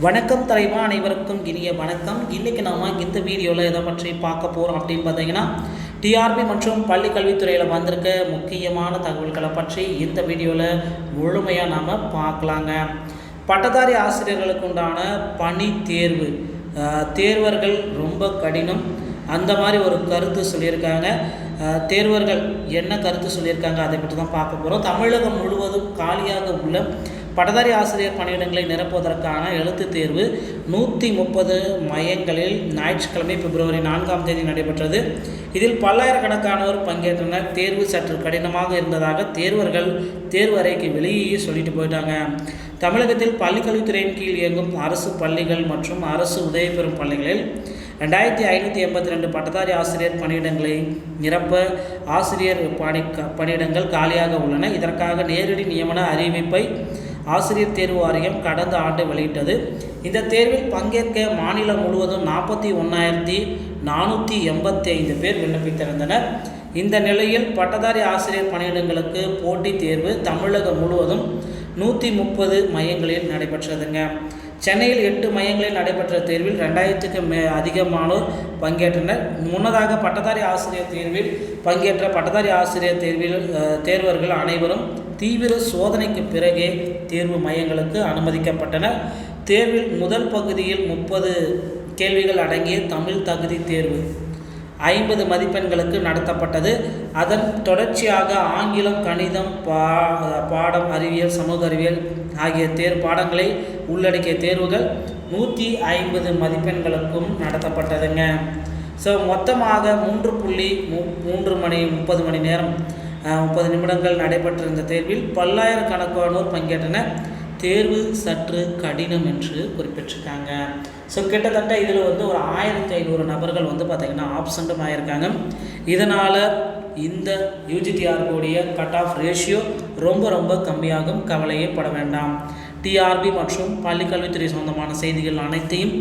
வணக்கம் தலைவா அனைவருக்கும் இனிய வணக்கம். இன்றைக்கி நாம் இந்த வீடியோவில் எதை பற்றி பார்க்க போகிறோம் அப்படின்னு பார்த்தீங்கன்னா டிஆர்பி மற்றும் பள்ளி கல்வித்துறையில் வந்திருக்க முக்கியமான தகவல்களை பற்றி இந்த வீடியோவில் முழுமையாக நாம் பார்க்கலாங்க. பட்டதாரி ஆசிரியர்களுக்கு உண்டான பணி தேர்வு. தேர்வர்கள் ரொம்ப கடினம். அந்த மாதிரி ஒரு கருத்து சொல்லியிருக்காங்க. தேர்வர்கள் என்ன கருத்து சொல்லியிருக்காங்க அதை பற்றி தான் பார்க்க போகிறோம் தமிழகம் முழுவதும் காலியாக உள்ள பட்டதாரி ஆசிரியர் பணியிடங்களை நிரப்புவதற்கான எழுத்துத் தேர்வு நூற்றி முப்பது மையங்களில் ஞாயிற்றுக்கிழமை பிப்ரவரி நான்காம் தேதி நடைபெற்றது. இதில் பல்லாயிரக்கணக்கானோர் பங்கேற்றனர். தேர்வு சற்று கடினமாக இருந்ததாக தேர்வர்கள் தேர்வு அறைக்கு வெளியே சொல்லிட்டு போயிட்டாங்க. தமிழகத்தில் பள்ளிக்கல்வித்துறையின் கீழ் இயங்கும் அரசு பள்ளிகள் மற்றும் அரசு உதவி பெறும் பள்ளிகளில் ரெண்டாயிரத்தி ஐநூற்றி எண்பத்தி ரெண்டு பட்டதாரி ஆசிரியர் பணியிடங்களை நிரப்ப ஆசிரியர் பணி பணியிடங்கள் காலியாக உள்ளன. இதற்காக நேரடி நியமன அறிவிப்பை ஆசிரியர் தேர்வு வாரியம் கடந்த ஆண்டு வெளியிட்டது. இந்த தேர்வில் பங்கேற்க மாநிலம் முழுவதும் நாற்பத்தி ஒன்றாயிரத்தி நானூற்றி எண்பத்தி ஐந்து பேர் விண்ணப்பித்திருந்தனர். இந்த நிலையில் பட்டதாரி ஆசிரியர் பணியிடங்களுக்கு போட்டித் தேர்வு தமிழகம் முழுவதும் நூற்றி முப்பது மையங்களில் நடைபெற்றதுங்க. சென்னையில் எட்டு மையங்களில் நடைபெற்ற தேர்வில் ரெண்டாயிரத்துக்கு மே அதிகமானோர் பங்கேற்றனர். முன்னதாக பட்டதாரி ஆசிரியர் தேர்வில் பங்கேற்ற பட்டதாரி ஆசிரியர் தேர்வில் தேர்வர்கள் அனைவரும் தீவிர சோதனைக்கு பிறகே தேர்வு மையங்களுக்கு அனுமதிக்கப்பட்டனர். தேர்வில் முதல் பகுதியில் முப்பது கேள்விகள் அடங்கிய தமிழ் தகுதி தேர்வு. ஐம்பது மதிப்பெண்களுக்கு நடத்தப்பட்டது. அதன் தொடர்ச்சியாக ஆங்கிலம் கணிதம் பா பாடம் அறிவியல் சமூக அறிவியல் ஆகிய தேர் பாடங்களை உள்ளடக்கிய தேர்வுகள் நூற்றி ஐம்பது மதிப்பெண்களுக்கும் நடத்தப்பட்டதுங்க. ஸோ மொத்தமாக மூன்று புள்ளி மூ மூன்று மணி முப்பது மணி நேரம் முப்பது நிமிடங்கள் நடைபெற்றிருந்த தேர்வில் பல்லாயிரக்கணக்கானோர் பங்கேற்றனர். தேர்வு சற்று கடினம் என்று குறிப்பிட்டிருக்காங்க. ஸோ கிட்டத்தட்ட இதில் வந்து ஒரு ஆயிரத்தி ஐநூறு நபர்கள் வந்து பார்த்திங்கன்னா ஆப்சண்ட்டும் ஆகியிருக்காங்க இதனால் இந்த யூஜிடிஆர் கூடிய கட் ஆஃப் ரேஷியோ ரொம்ப ரொம்ப கம்மியாகும். கவலையே பட வேண்டாம். டிஆர்பி மற்றும் பள்ளிக்கல்வித்துறை சொந்தமான செய்திகள் அனைத்தையும்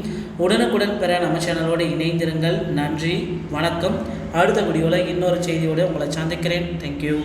உடனுக்குடன் பெற நம்ம சேனலோடு இணைந்திருங்கள். நன்றி வணக்கம். அடுத்த வீடியோவில் இன்னொரு செய்தியோடு உங்களை சந்திக்கிறேன். தேங்க்யூ